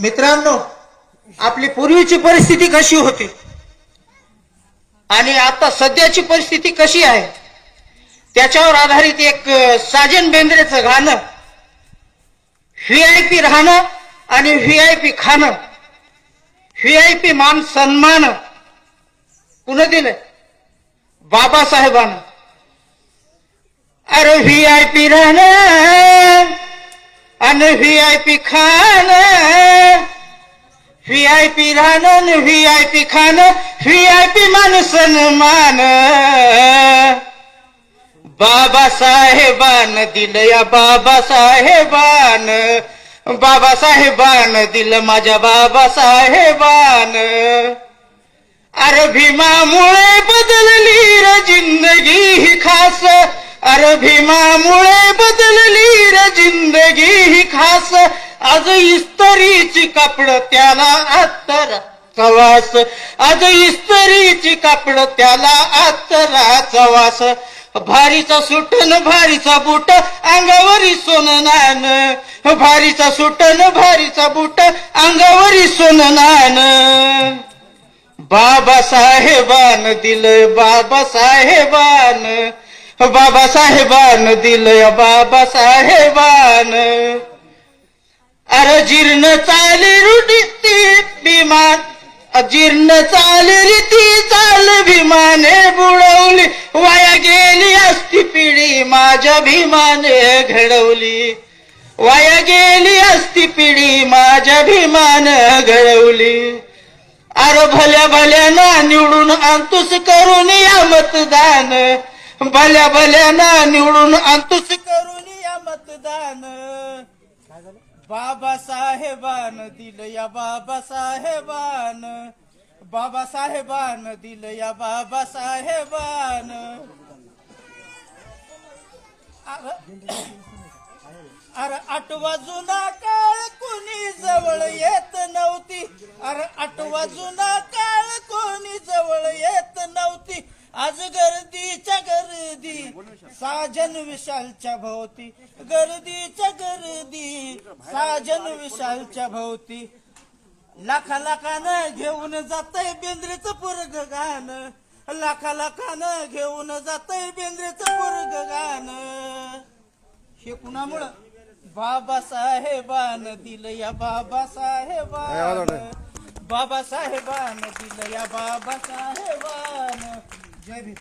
मित्रांनो आपली पूर्वीची परिस्थिती कशी होती? आणि आता सध्याची परिस्थिती कशी आहे? त्याच्यावर आधारित एक साजन बेंद्रेचं गाणं व्ही आय पी राहणं आणि व्ही आय पी खाणं. व्ही आय पी मान सन्मान कुणं दिलंय? बाबासाहेबांना. अरे व्ही आय पी राहणं आणि व्ही आय पी खान व्ही आय पी राहणं व्ही आय पी खान व्ही आय पी माणसन मान बाबासाहेबान दिलं या बाबासाहेबान बाबासाहेबान दिलं माझ्या बाबासाहेबान. अरे भीमामुळे बदलली र जिंदगी ही खास अरे भीमामुळे जिंदगी ही खास. आज इस्तरीची कापड त्याला अत्तराचा चवास. आज इस्तरीची कापड त्याला अत्तराचा चवास. भारीचा सुटन भारीचा बूट अंगावरी सोन नान भारीचा सुटन भारीचा बूट अंगावरी सोन नान बाबासाहेबान दिलं बाबासाहेबान. बाबासाहेबान दिलंय बाबासाहेबान. अरे जीर्ण चाली रुटी विमान जीर्ण चाली रीती चाल भीमाने बुडवली. वाया गेली असती पिढी माझ्या भीमाने घडवली. वाया गेली असती पिढी माझ्या भीमानं घडवली. अरे भल्या भल्या ना निवडून अंतुस करून या मतदान. भल्या भल्या ना निवडून आणतोस करून या मतदान. बाबासाहेबान दिलं या बाबासाहेबान. बाबासाहेबान दिलं या बाबासाहेबान. अरे अरे आठवा जुना काळ कोणी जवळ येत नव्हती. अरे आठवा जुना काळ कोणी जवळ येत नव्हती आज गर्दीच्या गर्दी साजन विशालच्या भोवती. गर्दीच्या गर्दी साजन विशालच्या भोवती. लाखा लाखानं घेऊन जातय बेंद्रेचं पुरग गाणं. लाखा लाखानं घेऊन जातय बेंद्रेचं पुरग गाण. हे कुणामुळं? बाबासाहेबान दिलं या बाबासाहेबान. बाबासाहेबान दिलं या बाबासाहेबान. जय भीम.